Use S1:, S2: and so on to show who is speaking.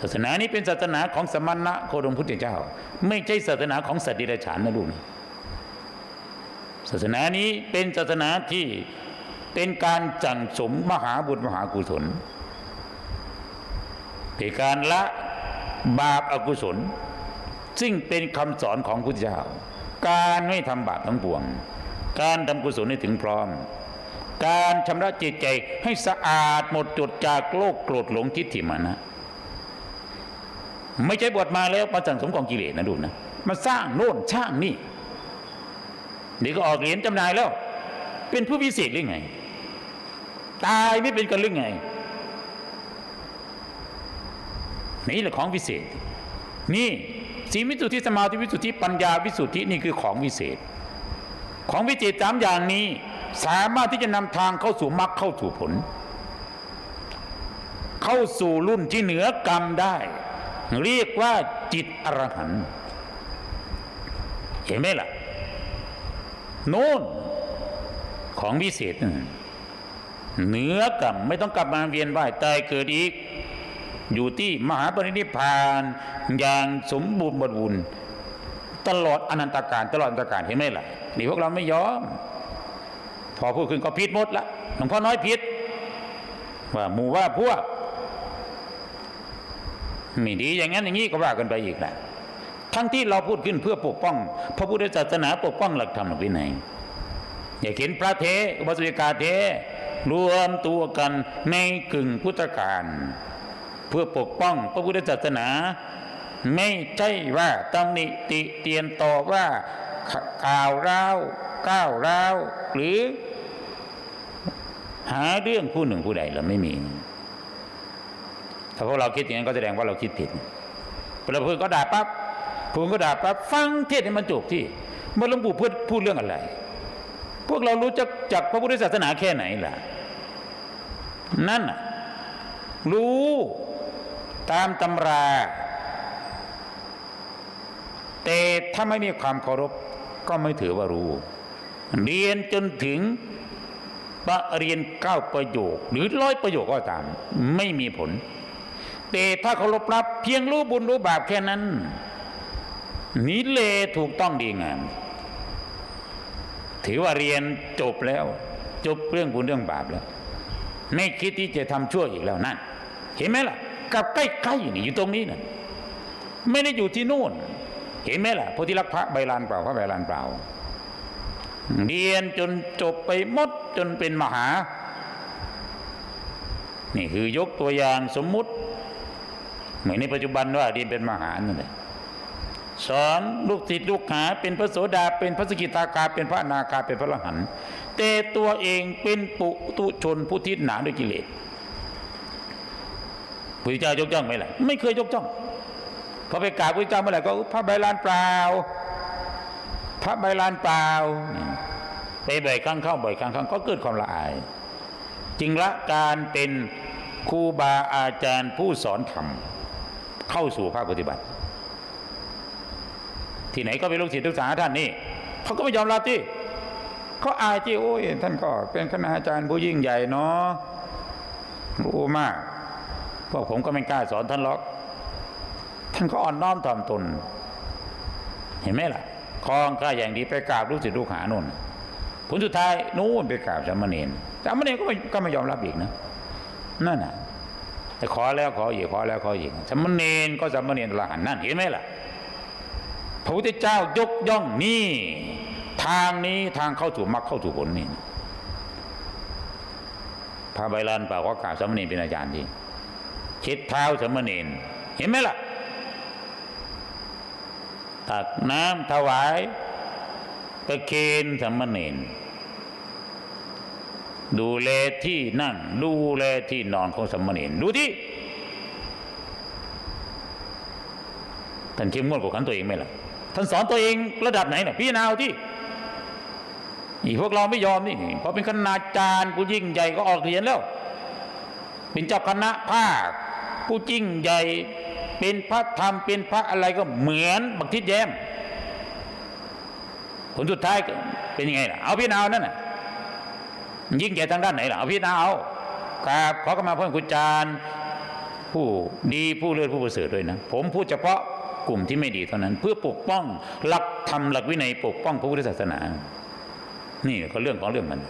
S1: ศาสนานี้เป็นศาสนาของสมณะโคดมพุทธเจ้า ไม่ใช่ศาสนาของสัตว์ดิเรกชันนะลูกนะศาสนานี้เป็นศาสนาที่เป็นการจังสมมหาบุญมหากุศลเป็นการละบาปอากุศล ซึ่งเป็นคำสอนของพุทธเจ้า การไม่ทำบาปทั้งปวง การทำกุศลให้ถึงพร้อม การชำระจิตใจให้สะอาดหมดจดจากโลกโกรธหลงทิฏฐิมานะ ไม่ใช่บวชมาแล้วมาสั่งสมกองกิเลสนะดูนะมาสร้างโน่นสร้างนี่เดี๋ยวก็ออกเหรียญจำหน่ายแล้ว เป็นผู้พิเศษหรือไง ตายไม่เป็นกันหรือไง นี่แหละของวิเศษ นี่สีวิสุทธิสมาธิวิสุทธิปัญญาวิสุทธินี่คือของวิเศษ ของวิเศษสามอย่างนี้ สามารถที่จะนำทางเข้าสู่มรรคเข้าสู่ผล เข้าสู่รุ่นที่เหนือกรรมได้ เรียกว่าจิตอรหันต์เห็นไหมล่ะ โน่นของวิเศษเหนือกรรมไม่ต้องกลับมาเวียนว่ายตายเกิดอีก อยู่ที่มหาปรินิพพานอย่างสมบูรณ์บริบูรณ์ตลอดอนันตการตลอดอนันตการเห็นไหมล่ะนี่พวกเราไม่ยอม พอพูดขึ้นก็ผิดหมดละหลวงพ่อน้อยผิดว่าหมู่ว่าพวก ไม่ดีอย่างนั้นอย่างนี้ก็ว่ากันไปอีกแหละทั้งที่เราพูดขึ้นเพื่อปกป้อง พระพุทธศาสนาปกป้องหลักธรรมหลักวินัยอย่าเห็นพระเทอุบาสิกาเทรวมตัวกันในกึ่งพุทธการ เพื่อปกป้องพระพุทธศาสนา ไม่ใช่ว่าตำหนิติเตียนต่อว่าข่าวร้าวก้าวร้าวหรือ หาเรื่องผู้หนึ่งผู้ใดเราไม่มี ถ้าพวกเราคิดอย่างนั้นก็แสดงว่าเราคิดผิดพอเราพูดก็ด่าปั๊บพูดก็ด่าปั๊บฟังเทศให้มันจบที่เมื่อหลวงปู่พูดพูดเรื่องอะไร พวกเรารู้จักจากพระพุทธศาสนาแค่ไหนล่ะ นั่นนะรู้ตามตำรา แต่ถ้าไม่มีความเคารพก็ไม่ถือว่ารู้ เรียนจนถึงปริญญาเก้าประโยค หรือร้อยประโยคก็ตาม ไม่มีผล แต่ถ้าเคารพรับ เพียงรู้บุญรู้บาปแค่นั้นนี้เลถูกต้องดีงามถือว่าเรียนจบแล้ว จบเรื่องบุญเรื่องบาปแล้ว ไม่คิดที่จะทำชั่วอีกแล้วนั่นเห็นไหมล่ะกับใกล้ๆนี่อยู่ตรงนี้นะไม่ได้อยู่ที่นู่น เห็นไหมล่ะโพธิลักษ์พระใบลานเปล่าพระใบลานเปล่า เรียนจนจบไปหมดจนเป็นมหา นี่คือยกตัวอย่างสมมุติ เหมือนในปัจจุบันว่าเรียนเป็นมหานั่นแหละสอนลูกศิษย์ลูกหาเป็นพระโสดาเป็นพระสกิทาคาเป็นพระอนาคาเป็นพระอรหันต์แต่ตัวเองเป็นปุตุชนผู้ทิศหนาด้วยกิเลสพระเจ้ายกย่องไหมล่ะไม่เคยยกย่องพอไปกราบพระเจ้าเมื่อไหร่ก็พระใบลานเปล่า พระใบลานเปล่า ไปบ่อยครั้งเข้าบ่อยครั้งเข้าก็เกิดความละอาย จึงละการเป็นครูบาอาจารย์ผู้สอนธรรม เข้าสู่ภาคปฏิบัติ ที่ไหนก็เป็นลูกศิษย์ลูกหาท่านนี่เขาก็ไม่ยอมรับที่เขาอายที่โอ้ยท่านก็เป็นคณาจารย์ผู้ยิ่งใหญ่เนาะรู้มากพวกผมก็ไม่กล้าสอนท่านหรอก ท่านก็อ่อนน้อมถ่อมตน เห็นไหมล่ะคลองข้าอย่างดีไปกราบลูกศิษย์ลูกหาโน่นผลสุดท้ายนู่นไปกราบสามเณรสามเณรก็ไม่ก็ไม่ยอมรับอีกนะนั่นน่ะ แต่ขอแล้วขออีกขอแล้วขออีกสามเณรก็สามเณรอรหันนั่นเห็นไหมล่ะพระพุทธเจ้ายกย่องนี่ทางนี้ทางเข้าสู่มรรคเข้าสู่ผลนี่พระใบลานเปล่าก็กราบสามเณรเป็นอาจารย์ที่เช็ดเท้าสามเณรเห็นไหมล่ะตักน้ำถวายประเคนสามเณร ดูแลที่นั่ง ดูแลที่นอนของสมเณรดูที่ท่านเข้มงวดกว่าขันตัวเองไหมล่ะท่านสอนตัวเองระดับไหนน่ะพี่นาวที่อีพวกเราไม่ยอมนี่เพราะเป็นคณาจารย์ผู้ยิ่งใหญ่ก็ออกเรียนแล้ว เป็นเจ้าคณะภาคผู้ยิ่งใหญ่ เป็นพระธรรมเป็นพระอะไรก็เหมือนบักทิดแย้มผลสุดท้ายเป็นยังไงล่ะเอาพี่นาวนั่นน่ะ ยิ่งใหญ่ทางด้านไหนล่ะเอาพี่นาเอาครับขอกรมาเพ่อคุณจารย์ผู้ดีผู้เลิศผู้ประเสริฐด้วยนะ ผมพูดเฉพาะกลุ่มที่ไม่ดีเท่านั้น เพื่อปกป้องหลักธรรมหลักวินัยปกป้องพระพุทธศาสนา นี่ก็เรื่องของเรื่องมัน